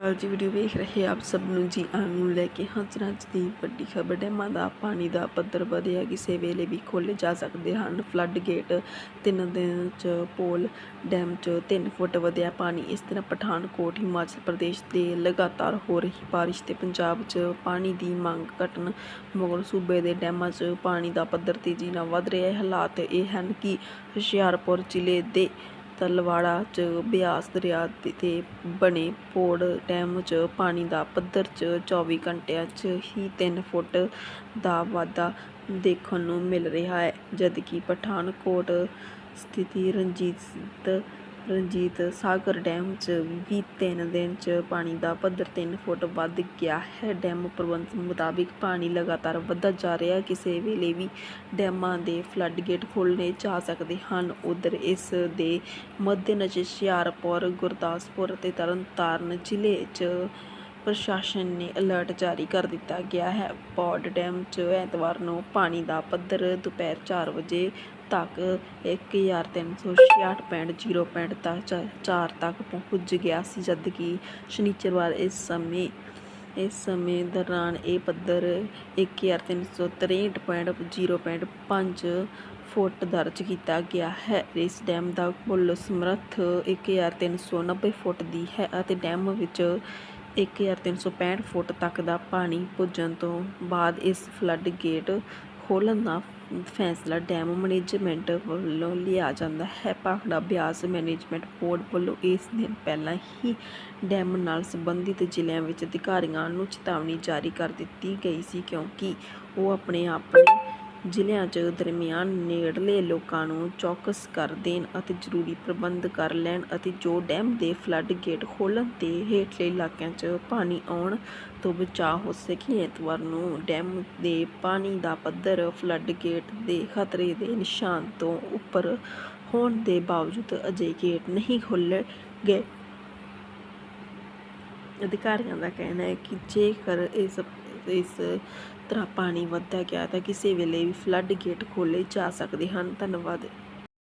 ਅੱਜ ਵੀਡੀਓ ਵੇਖ ਰਹੇ ਆਪ ਸਭ ਨੂੰ ਜੀ ਆਨ ਨੂੰ ਲੈ ਕੇ ਹਾਜ਼ਰ ਅੱਜ ਦੀ ਵੱਡੀ ਖਬਰ ਡੈਮਾਂ ਦਾ ਪਾਣੀ ਦਾ ਪੱਧਰ ਵਧਿਆ, ਕਿਸੇ ਵੇਲੇ ਵੀ ਖੋਲ੍ਹੇ ਜਾ ਸਕਦੇ ਹਨ। ਫਲੱਡ ਗੇਟ ਤਿੰਨ ਦਿਨ ਚ ਪੋਲ ਡੈਮ ਚ 3 ਫੁੱਟ ਵਧਿਆ ਪਾਣੀ। ਇਸ ਤਰ੍ਹਾਂ ਪਠਾਨਕੋਟ, ਹਿਮਾਚਲ ਪ੍ਰਦੇਸ਼ ਦੇ ਲਗਾਤਾਰ ਹੋ ਰਹੀ ਬਾਰਿਸ਼ ਤੇ ਪੰਜਾਬ ਚ ਪਾਣੀ ਦੀ ਮੰਗ ਘਟਣ ਮਗਰ ਸੂਬੇ ਦੇ ਡੈਮਾਂ ਚ ਪਾਣੀ ਦਾ ਪੱਧਰ ਤੇਜ਼ੀ ਨਾਲ ਵਧ ਰਿਹਾ ਹੈ। ਹਾਲਾਤ ਇਹ ਹਨ ਕਿ ਹੁਸ਼ਿਆਰਪੁਰ ਜ਼ਿਲ੍ਹੇ ਦੇ ਤਲਵਾੜਾ ਚ ਬਿਆਸ ਦਰਿਆ ਤੇ- ਬਣੇ ਪੌੜ ਡੈਮ ਚ ਪਾਣੀ ਦਾ ਪੱਧਰ ਚ 24 ਘੰਟਿਆਂ ਚ ਹੀ ਤਿੰਨ ਫੁੱਟ ਦਾ ਵਾਧਾ ਦੇਖਣ ਨੂੰ ਮਿਲ ਰਿਹਾ ਹੈ, ਜਦਕਿ ਪਠਾਨਕੋਟ ਸਥਿਤ ਰਣਜੀਤ ਰਣਜੀਤ ਸਾਗਰ ਡੈਮ ਚ ਵੀ ਤਿੰਨ ਦਿਨ ਚ ਪਾਣੀ ਦਾ ਪੱਧਰ 3 ਫੁੱਟ ਵੱਧ ਗਿਆ ਹੈ। ਡੈਮ ਪ੍ਰਬੰਧ ਮੁਤਾਬਿਕ ਪਾਣੀ ਲਗਾਤਾਰ ਵੱਧਦਾ ਜਾ ਰਿਹਾ, ਕਿਸੇ ਵੇਲੇ ਵੀ ਡੈਮਾਂ ਦੇ ਫਲੱਡ ਗੇਟ ਖੋਲ੍ਹਣੇ ਜਾ ਸਕਦੇ ਹਨ। ਉਧਰ ਇਸ ਦੇ ਮੱਦੇਨਜ਼ਰ ਹੁਸ਼ਿਆਰਪੁਰ, ਗੁਰਦਾਸਪੁਰ ਅਤੇ ਤਰਨਤਾਰਨ ਜ਼ਿਲ੍ਹੇ 'ਚ ਪ੍ਰਸ਼ਾਸਨ ਨੇ ਅਲਰਟ ਜਾਰੀ ਕਰ ਦਿੱਤਾ ਗਿਆ ਹੈ। ਪੌਡ ਡੈਮ 'ਚ ਐਤਵਾਰ ਨੂੰ ਪਾਣੀ ਦਾ ਪੱਧਰ ਦੁਪਹਿਰ 4 ਵਜੇ ਤੱਕ 1366.0.0 ਤੱਕ ਚਾਰ ਤੱਕ ਪਹੁੰਚ ਗਿਆ ਸੀ ਜਦਕਿ ਸ਼ਨੀਚਰਵਾਰ ਇਸ ਸਮੇਂ ਇਸ ਸਮੇਂ ਦੌਰਾਨ ਇਹ ਪੱਧਰ 1363.0.5 ਫੁੱਟ ਦਰਜ ਕੀਤਾ ਗਿਆ ਹੈ। ਇਸ ਡੈਮ ਦਾ ਕੁੱਲ ਸਮਰੱਥ 1390 ਫੁੱਟ ਦੀ ਹੈ ਅਤੇ ਡੈਮ ਵਿੱਚ 1365 ਫੁੱਟ ਤੱਕ ਦਾ ਪਾਣੀ ਪੁੱਜਣ ਤੋਂ ਬਾਅਦ ਇਸ ਫਲੱਡ ਗੇਟ ਖੋਲ੍ਹਣ ਦਾ ਫੈਸਲਾ ਡੈਮ ਮੈਨੇਜਮੈਂਟ ਵੱਲੋਂ ਲਿਆ ਜਾਂਦਾ ਹੈ। ਭਾਖੜਾ ਬਿਆਸ ਮੈਨੇਜਮੈਂਟ ਬੋਰਡ ਵੱਲੋਂ ਇਸ ਦਿਨ ਪਹਿਲਾਂ ਹੀ ਡੈਮ ਨਾਲ ਸੰਬੰਧਿਤ ਜ਼ਿਲ੍ਹਿਆਂ ਵਿੱਚ ਅਧਿਕਾਰੀਆਂ ਨੂੰ ਚੇਤਾਵਨੀ ਜਾਰੀ ਕਰ ਦਿੱਤੀ ਗਈ ਸੀ ਕਿਉਂਕਿ ਉਹ ਆਪਣੇ ਆਪਣੇ ਜ਼ਿਲ੍ਹਿਆਂ 'ਚ ਦਰਮਿਆਨ ਨੇੜਲੇ ਲੋਕਾਂ ਨੂੰ ਚੌਕਸ ਕਰ ਦੇਣ ਅਤੇ ਜ਼ਰੂਰੀ ਪ੍ਰਬੰਧ ਕਰ ਲੈਣ ਅਤੇ ਜੋ ਡੈਮ ਦੇ ਫਲੱਡ ਗੇਟ ਖੋਲ੍ਹਣ ਤੇ ਹੇਠਲੇ ਇਲਾਕਿਆਂ 'ਚ ਪਾਣੀ ਆਉਣ ਤੋਂ ਬਚਾਅ ਹੋ ਸਕੇ। ਐਤਵਾਰ ਨੂੰ ਡੈਮ ਦੇ ਪਾਣੀ ਦਾ ਪੱਧਰ ਫਲੱਡ ਗੇਟ ਦੇ ਖਤਰੇ ਦੇ ਨਿਸ਼ਾਨ ਤੋਂ ਉੱਪਰ ਹੋਣ ਦੇ ਬਾਵਜੂਦ ਅਜੇ ਗੇਟ ਨਹੀਂ ਖੋਲ੍ਹੇ ਗਏ ਅਧਿਕਾਰੀਆਂ ਦਾ ਕਹਿਣਾ ਹੈ ਕਿ ਜੇਕਰ ਇਸ ਇਸ ਤਰ੍ਹਾਂ ਪਾਣੀ ਵੱਧਦਾ ਗਿਆ ਤਾਂ ਕਿਸੇ ਵੇਲੇ ਵੀ ਫਲੱਡ ਗੇਟ ਖੋਲ੍ਹੇ ਜਾ ਸਕਦੇ ਹਨ। ਧੰਨਵਾਦ।